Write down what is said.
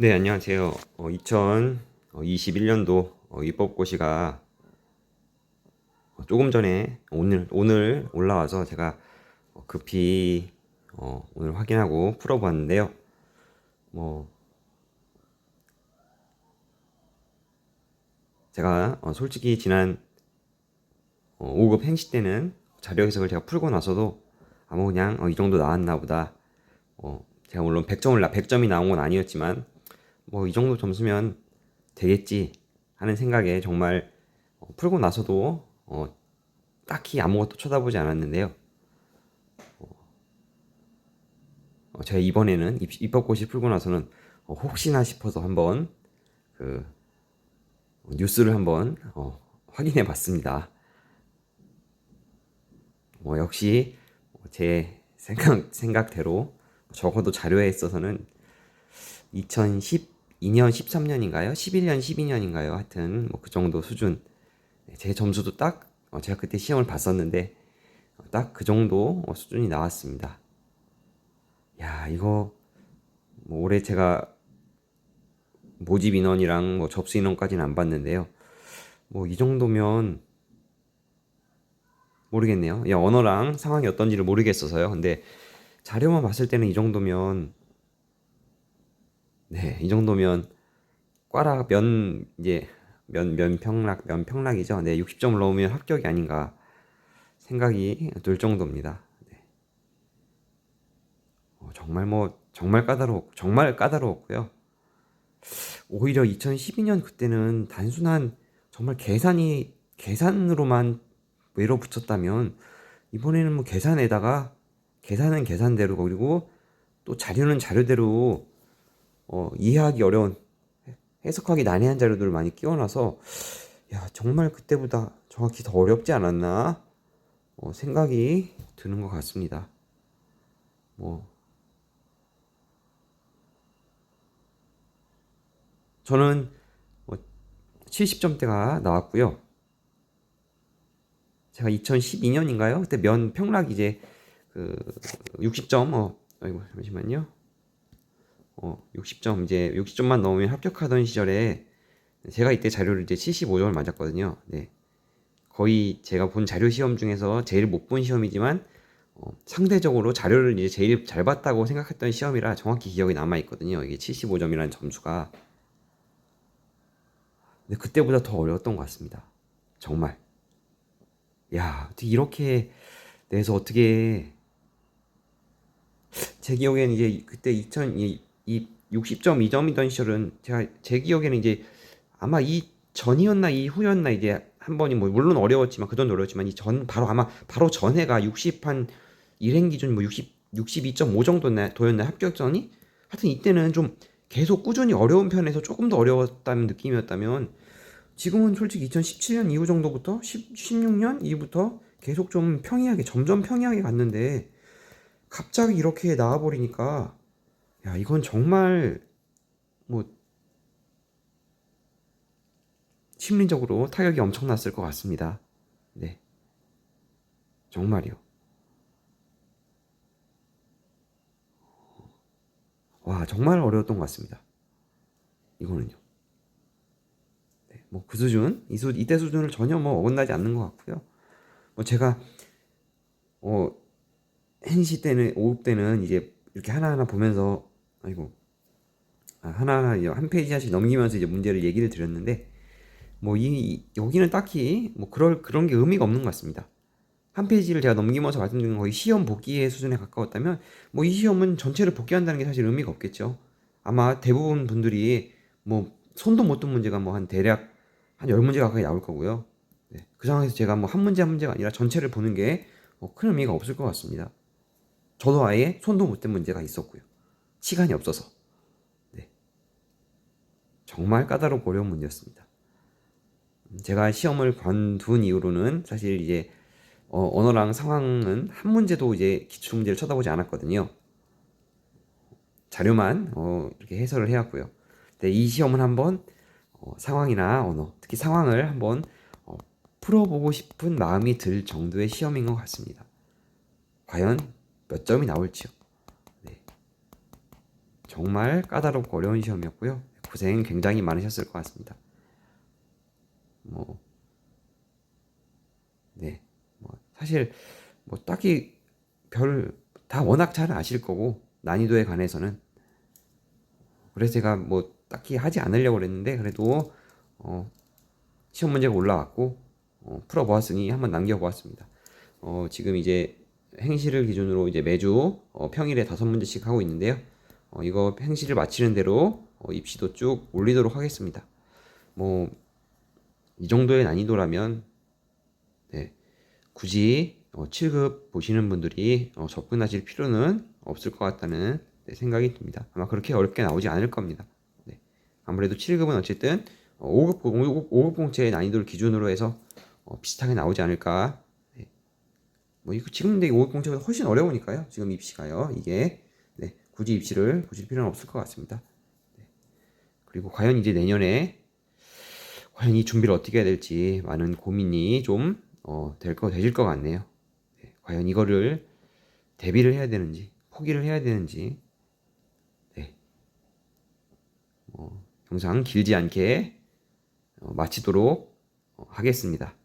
네, 안녕하세요. 어, 2021년도 어, 입법고시가 어, 조금 전에 오늘 오늘 올라와서 제가 어, 급히 어, 오늘 확인하고 풀어봤는데요. 뭐 제가 어, 솔직히 지난 어, 5급 행시 때는 자료 해석을 제가 풀고 나서도 아무 그냥 어, 이 정도 나왔나 보다. 어, 제가 물론 100점을 나 100점이 나온 건 아니었지만 뭐 이 정도 점수면 되겠지 하는 생각에 정말 어, 풀고 나서도 어, 딱히 아무것도 쳐다보지 않았는데요. 어, 제가 이번에는 입, 입법고시 풀고 나서는 어, 혹시나 싶어서 한번 그 어, 뉴스를 한번 어, 확인해 봤습니다. 뭐 역시 제 생각 생각대로 적어도 자료에 있어서는 2012년 13년인가요? 11년 12년인가요? 하여튼 뭐 그 정도 수준 네, 제 점수도 딱 어, 제가 그때 시험을 봤었는데 딱 그 정도 어, 수준이 나왔습니다. 야 이거 뭐 올해 제가 모집 인원이랑 뭐 접수 인원까지는 안 봤는데요. 뭐 이 정도면 모르겠네요. 야 언어랑 상황이 어떤지를 모르겠어서요. 근데 자료만 봤을 때는 이 정도면 네, 이 정도면 과라 면 이제 면 면평락 면평락이죠. 네, 60점을 넘으면 합격이 아닌가 생각이 들 정도입니다. 네. 어, 정말 뭐 정말 까다롭 정말 까다로웠고요. 오히려 2012년 그때는 단순한 정말 계산이 계산으로만 밀어붙였다면 이번에는 뭐 계산에다가 계산은 계산대로 그리고 또 자료는 자료대로 어, 이해하기 어려운 해석하기 난해한 자료들을 많이 끼워놔서 야 정말 그때보다 정확히 더 어렵지 않았나 어, 생각이 드는 것 같습니다. 뭐 저는 뭐 70점대가 나왔고요. 제가 2012년인가요? 그때 면 평락 이제 그 60점 어 아이고 잠시만요. 어 60점 이제 60점만 넘으면 합격하던 시절에 제가 이때 자료를 이제 75점을 맞았거든요. 네. 거의 제가 본 자료 시험 중에서 제일 못 본 시험이지만 어, 상대적으로 자료를 이제 제일 잘 봤다고 생각했던 시험이라 정확히 기억이 남아 있거든요. 이게 75점이라는 점수가. 근데 그때보다 더 어려웠던 것 같습니다. 정말. 야, 어떻게 이렇게 내서 어떻게 제 기억에는 이제 그때 2000 이, 이 60.2점이던 시절은 제가 제 기억에는 이제 아마 이 전이었나 이 후였나 이제 한 번이 뭐 물론 어려웠지만 그전 어려웠지만 이 전 바로 아마 바로 전해가 60한 일행 기준 뭐 60, 62.5 정도나 도였나 합격전이? 하여튼 이때는 좀 계속 꾸준히 어려운 편에서 조금 더 어려웠다는 느낌이었다면 지금은 솔직히 2017년 이후 정도부터 10, 16년 이후부터 계속 좀 평이하게 점점 평이하게 갔는데 갑자기 이렇게 나와버리니까 야 이건 정말 뭐 심리적으로 타격이 엄청났을 것 같습니다. 네, 정말이요. 와 정말 어려웠던 것 같습니다. 이거는요. 네, 뭐그 수준, 이 수, 이때 수준을 전혀 뭐 어긋나지 않는 것 같고요. 뭐 제가 어 행시 때는 5급 때는 이제 이렇게 하나하나 보면서 아이고 아, 하나하나 한 페이지 한씩 넘기면서 이제 문제를 얘기를 드렸는데 뭐 이 여기는 딱히 뭐 그럴 그런 게 의미가 없는 것 같습니다. 한 페이지를 제가 넘기면서 말씀드린 건 거의 시험 복기의 수준에 가까웠다면 뭐 이 시험은 전체를 복귀한다는 게 사실 의미가 없겠죠. 아마 대부분 분들이 뭐 손도 못 든 문제가 뭐 한 대략 한 열 문제 가까이 나올 거고요. 네, 그 상황에서 제가 뭐 한 문제 한 문제가 아니라 전체를 보는 게뭐큰 의미가 없을 것 같습니다. 저도 아예 손도 못 댄 문제가 있었고요. 시간이 없어서. 네. 정말 까다롭고 어려운 문제였습니다. 제가 시험을 관둔 이후로는 사실 이제 어, 언어랑 상황은 한 문제도 이제 기출 문제를 쳐다보지 않았거든요. 자료만 어, 이렇게 해설을 해왔고요. 근데 이 시험은 한번 어, 상황이나 언어, 특히 상황을 한번 어, 풀어보고 싶은 마음이 들 정도의 시험인 것 같습니다. 과연 몇 점이 나올지요. 네. 정말 까다롭고 어려운 시험이었고요. 고생 굉장히 많으셨을 것 같습니다. 뭐, 네, 뭐 사실 뭐 딱히 별 다 워낙 잘 아실 거고 난이도에 관해서는 그래서 제가 뭐 딱히 하지 않으려고 그랬는데 그래도 어, 시험 문제가 올라왔고 어, 풀어보았으니 한번 남겨보았습니다. 어, 지금 이제 행시를 기준으로 이제 매주 어, 평일에 다섯 문제씩 하고 있는데요. 어, 이거 행시를 마치는 대로 어, 입시도 쭉 올리도록 하겠습니다. 뭐 이 정도의 난이도라면 네, 굳이 어, 7급 보시는 분들이 어, 접근하실 필요는 없을 것 같다는 네, 생각이 듭니다. 아마 그렇게 어렵게 나오지 않을 겁니다. 네. 아무래도 7급은 어쨌든 어, 5급, 5급, 5급 공채의 난이도를 기준으로 해서 어, 비슷하게 나오지 않을까. 네. 뭐 지금 근데 5급 공채가 훨씬 어려우니까요. 지금 입시가요. 이게 네, 굳이 입시를 보실 필요는 없을 것 같습니다. 네. 그리고 과연 이제 내년에 과연 이 준비를 어떻게 해야 될지 많은 고민이 좀 어, 될 거, 되실 것 같네요. 네, 과연 이거를 대비를 해야 되는지, 포기를 해야 되는지, 네. 어, 영상 길지 않게 어, 마치도록 어, 하겠습니다.